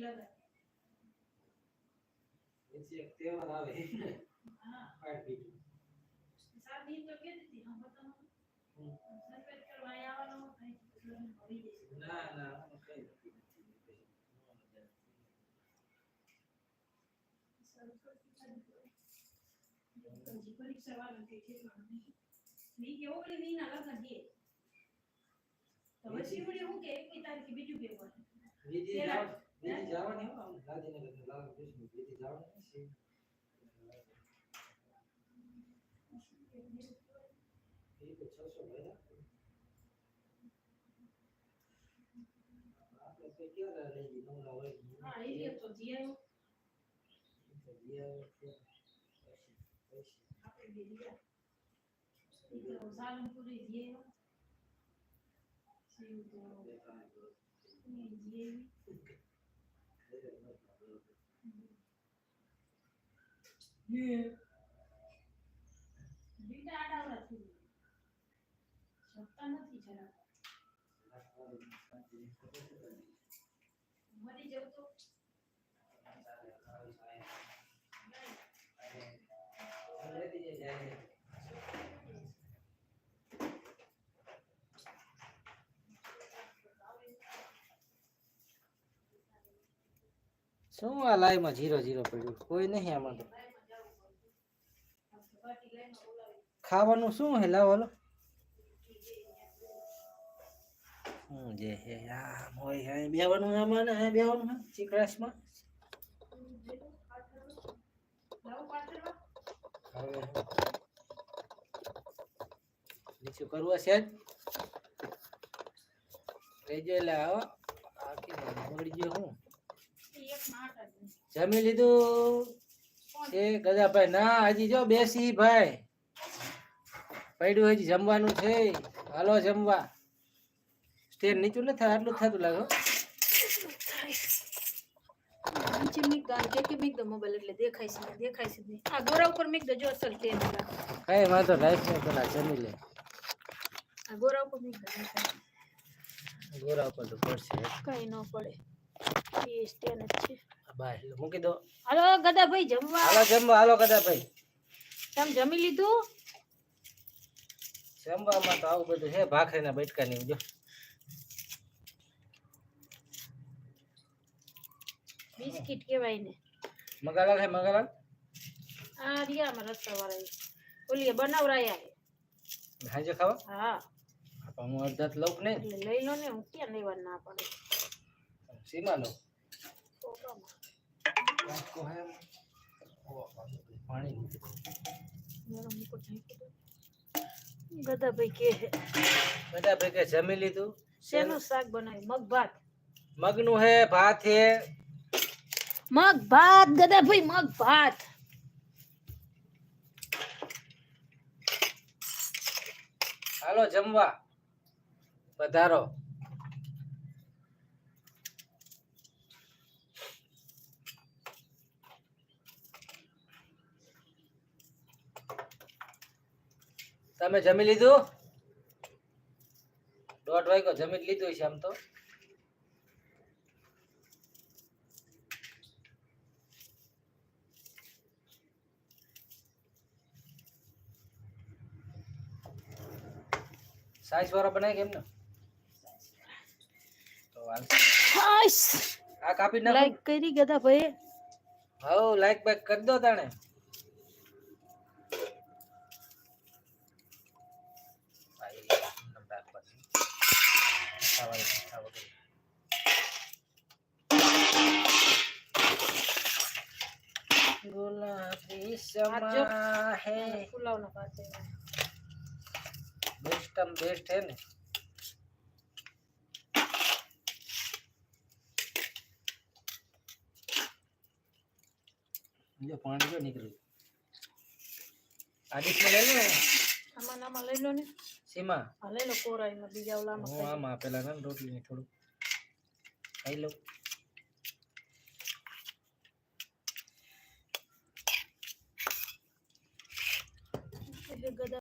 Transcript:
લગાડે પછી એક તહેવાર આવે હા પાટ બીજું સાદી તો કે દીધી હમ બતાવો હમ. સફેદ કરવા અહીં આવવાનો કઈ લગ્ન હોઈ જશે ના ના આમાં કઈ નથી પછી હજી પરીક્ષા વાળા કઈ ઠેકાણું નહીં. મી કે ઓગળી મીના લગ્ન છે. તો પછી વળી હું કે એકવી તારીખે બીજું પેપર. બીજી પેલા- જાવ- બીજી જવાની હો આમ ગાંધીનગરથી લાલ કૃષ્ણ બીજી જવાની છે એ છસો ભર્યા. આપણે તો ક્યારે લઈ ગઈ નવરા હોય હા, એ તો જી તો જે પછી પછી. આપણે બે રહ્યા. ઈ તો સાલંગપુરે જી તો દેખાય બીજા આડાવડા થઈ. શકતા નથી ને. મરી જવું તો શું આ લાઈમાં જીરો જીરો પડ્યું? કોઈ નહીં આમાં તો. ખાવાનું શું હે? લાવો, હાલો. હું જે હે? આમ હોય, હે બેવાનું આમાં ને હે બેવાનું, હે નીચું કરવું હશે જ. રેજો એટલે આવો. આખી મળી ગયો હું. જમી લીધું? એ ગજાભાઈ ના હજી જો બેસી ભાઈ. પડ્યું હજી જમવાનું છે. હાલો જમવા. સ્ટેન નીચું નથી આટલું થતું લાગે. નીચે મીક દો કે કે મીક દો મોબાઈલ એટલે દેખાય છે દેખાય છે આ ગોરા ઉપર મીક દો જો તેલ કઈ વાંધો લાઈફ ને પેલા જમી લે. આ ગોરા ઉપર મીક દો. ગોરા ઉપર તો પડશે. કઈ ન પડે. એ સ્ટેન જ છે બાય મૂકી દો. હાલો ગદાભાઈ જમવા. હાલો જમવા હાલો ગજાભાઈ તમે જમી લીધું? જમવામાં તો આવું બધું છે ભાખરીના બટકા ની જો. બિસ્કિટ કહેવાય ને મગાલા છે મગાલા આ રિયામાં રસ્તા વાળા ઓલી બનાવરાયા. હાજે ખાવા? હા. હું અડધા લઉં ને લઈ લો ને હું ક્યાં લેવા ના પડે? સીમા mano. આખો હે બધા ભાઈ કે દો. ગદાભાઈ કે બધા જમી લીધું? શેનું શાક બનાવ્યું? મગ ભાત. મગનું હે ભાત હે. મગ ભાત ગદાભાઈ મગ ભાત. હાલો જમવા. પધારો. તમે જમી લીધું? દોઢ વાગ્યો જમી લીધું છે આમ તો. સાઈઝ વાળા બનાય કેમ ને તો આ કાપી નાખો. લાઈક કરી ગદાભાઈ હવ લાઈક બાઈક કરી દો તાણે. ખાવાની ઈચ્છા વગર. ગુલાબી સમા હે પુલાવ ના ભાત બેસ્ટ આમ બેસ્ટ હે ને જો પાણી જો નીકળ્યું આ ડીશમાં લઈ લો ને આમાં આમાં લઈ લો ને સીમા? હાલે લો કોરાઈમાં બીજા ઓલામાં હા આમાં પેલા ને રોટલી ને થોડું ખાઈ લઉં. ગદા